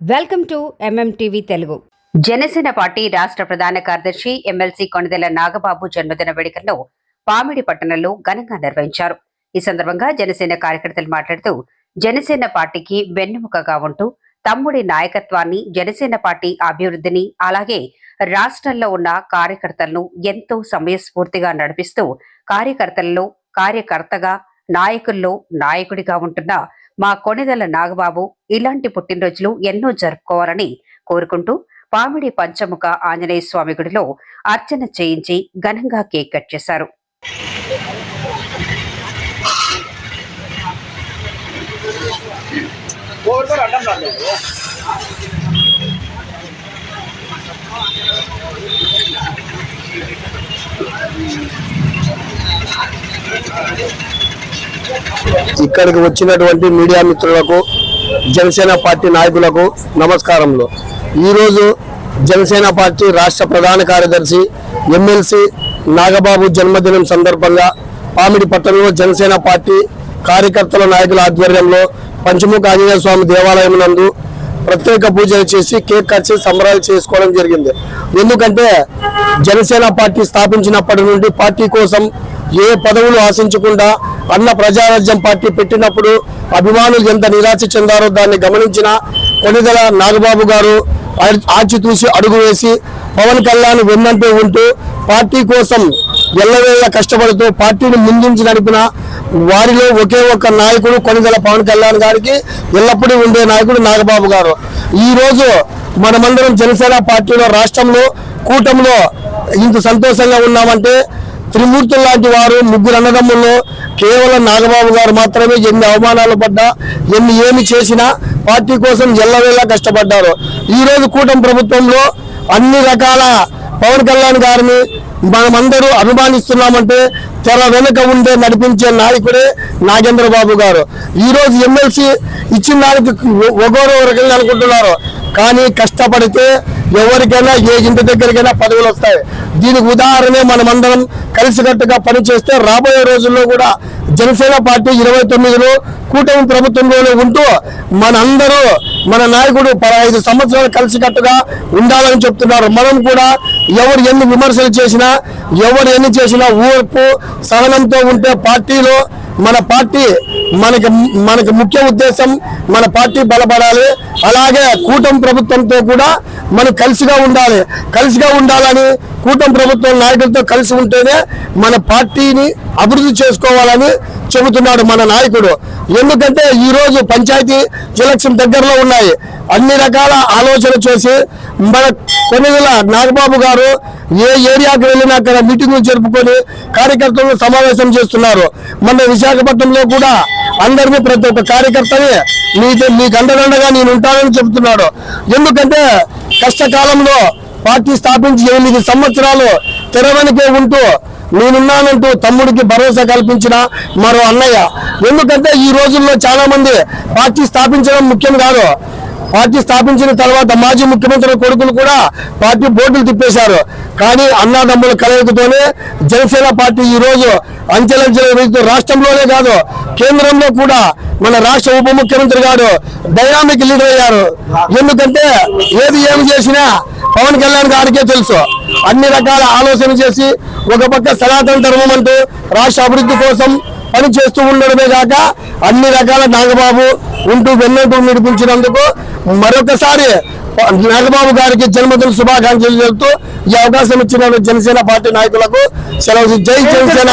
Welcome to MMTV Telugu. Janasena party రాష్ట్ర ప్రధాన కార్యదర్శి ఎమ్మెల్సీ కొణిదెల నాగబాబు జన్మదిన వేడుకల్లో పామిడి పట్టణంలో ఘనంగా నిర్వహించారు. ఈ సందర్భంగా జనసేన కార్యకర్తలు మాట్లాడుతూ జనసేన పార్టీకి వెన్నెముకగా ఉంటూ తమ్ముడి నాయకత్వాన్ని జనసేన పార్టీ అభివృద్ధిని అలాగే రాష్ట్రంలో ఉన్న కార్యకర్తలను ఎంతో సమయస్ఫూర్తిగా నడిపిస్తూ కార్యకర్తలలో కార్యకర్తగా నాయకుల్లో నాయకుడిగా ఉంటున్న మా కొణిదెల నాగబాబు ఇలాంటి పుట్టినరోజులు ఎన్నో జరుపుకోవాలని కోరుకుంటూ పామిడి పంచముఖ ఆంజనేయ స్వామి గుడిలో అర్చన చేయించి ఘనంగా కేక్ కట్ చేశారు. ఇక్కడికి వచ్చినటువంటి మీడియా మిత్రులకు జనసేన పార్టీ నాయకులకు నమస్కారములు. ఈరోజు జనసేన పార్టీ రాష్ట్ర ప్రధాన కార్యదర్శి ఎమ్మెల్సీ నాగబాబు జన్మదినం సందర్భంగా పామిడి పట్టణంలో జనసేన పార్టీ కార్యకర్తల నాయకుల ఆధ్వర్యంలో పంచముఖ ఆంజనేయ స్వామి దేవాలయం నందు ప్రత్యేక పూజలు చేసి కేక్ కట్ చేసి సంబరాలు చేసుకోవడం జరిగింది. ఎందుకంటే జనసేన పార్టీ స్థాపించినప్పటి నుండి పార్టీ కోసం ఏ పదవులు ఆశించకుండా అన్న ప్రజారాజ్యం పార్టీ పెట్టినప్పుడు అభిమానులు ఎంత నిరాశ చెందారో దాన్ని గమనించిన కొనిదల నాగబాబు గారు ఆ- ఆచితూసి అడుగు వేసి పవన్ కళ్యాణ్ వెన్నంటూ ఉంటూ పార్టీ కోసం ఎల్లవేళ కష్టపడుతూ పార్టీని ముందుంచి నడిపిన వారిలో ఒకే ఒక్క నాయకుడు కొనిదల పవన్ కళ్యాణ్ గారికి ఎల్లప్పుడూ ఉండే నాయకుడు నాగబాబు గారు. ఈరోజు మనమందరం జనసేన పార్టీలో రాష్ట్రంలో కూటమిలో ఇంత సంతోషంగా ఉన్నామంటే త్రిమూర్తులు లాంటి వారు ముగ్గురు అన్నదమ్ముల్లో కేవలం నాగబాబు గారు మాత్రమే ఎన్ని అవమానాలు పడ్డా ఎన్ని ఏమి చేసినా పార్టీ కోసం ఎల్లవేళ కష్టపడ్డారు. ఈ రోజు కూటమి ప్రభుత్వంలో అన్ని రకాల పవన్ కళ్యాణ్ గారిని మనమందరూ అభిమానిస్తున్నామంటే తెర వెనుక ఉండే నడిపించే నాయకుడే నాగేంద్ర బాబు గారు. ఈ రోజు ఎమ్మెల్సీ ఇచ్చిన దానికి ఒకరో రకంగా అనుకుంటున్నారు. కానీ కష్టపడితే ఎవరికైనా ఏ ఇంటి దగ్గరికైనా పదవులు వస్తాయి. దీనికి ఉదాహరణే మనమందరం కలిసికట్టుగా పనిచేస్తే రాబోయే రోజుల్లో కూడా జనసేన పార్టీ ఇరవై తొమ్మిదిలో కూటమి ప్రభుత్వంలోనే ఉంటూ మనందరూ మన నాయకుడు పదహైదు సంవత్సరాలు కలిసికట్టుగా ఉండాలని చెప్తున్నారు. మనం కూడా ఎవరు ఎన్ని విమర్శలు చేసినా ఎవరు ఎన్ని చేసినా ఓర్పు సహనంతో ఉంటే పార్టీలో మన పార్టీ మనకి మనకి ముఖ్య ఉద్దేశం మన పార్టీ బలపడాలి. అలాగే కూటమి ప్రభుత్వంతో కూడా మనం కలిసిగా ఉండాలి. కలిసిగా ఉండాలని కూటమి ప్రభుత్వం నాయకులతో కలిసి ఉంటేనే మన పార్టీని అభివృద్ధి చేసుకోవాలని చెబుతున్నాడు మన నాయకుడు. ఎందుకంటే ఈరోజు పంచాయతీ ఎలక్షన్ దగ్గరలో ఉన్నాయి. అన్ని రకాల ఆలోచన చేసి మన కొనుగోల నాగబాబు గారు ఏ ఏరియాకి వెళ్ళినా అక్కడ మీటింగులు జరుపుకొని కార్యకర్తలను సమావేశం చేస్తున్నారు. మన విశాఖపట్నంలో కూడా అందరినీ ప్రతి ఒక్క కార్యకర్తని మీకు మీకు అండదండగా నేను ఉంటానని చెబుతున్నాడు. ఎందుకంటే కష్టకాలంలో పార్టీ స్థాపించి ఎనిమిది సంవత్సరాలు తెరవనికే ఉంటూ నేనున్నానంటూ తమ్ముడికి భరోసా కల్పించిన మరో అన్నయ్య. ఎందుకంటే ఈ రోజుల్లో చాలా మంది పార్టీ స్థాపించడం ముఖ్యం కాదు. పార్టీ స్థాపించిన తర్వాత మాజీ ముఖ్యమంత్రి కొడుకులు కూడా పార్టీ బోర్డులు తిప్పేశారు. కానీ అన్నాదమ్ముల కలయికతోనే జనసేన పార్టీ ఈ రోజు అంచెలంచెల వెళ్తూ రాష్ట్రంలోనే కాదు కేంద్రంలో కూడా మన రాష్ట్ర ఉప ముఖ్యమంత్రి గారు డైనామిక్ లీడర్ అయ్యారు. ఎందుకంటే ఏది ఏమి చేసినా పవన్ కళ్యాణ్ గారికే తెలుసు. అన్ని రకాల ఆలోచన చేసి ఒక పక్క సనాతన ధర్మం అంటూ రాష్ట్ర అభివృద్ధి కోసం పని చేస్తూ ఉండడమే కాక అన్ని రకాల నాగబాబు ఉంటూ వెన్నంటూ నడిపించినందుకు మరొకసారి నాగబాబు గారికి జన్మదిన శుభాకాంక్షలు చెబుతూ ఈ అవకాశం ఇచ్చిన జనసేన పార్టీ నాయకులకు సెలవు. జై జనసేన.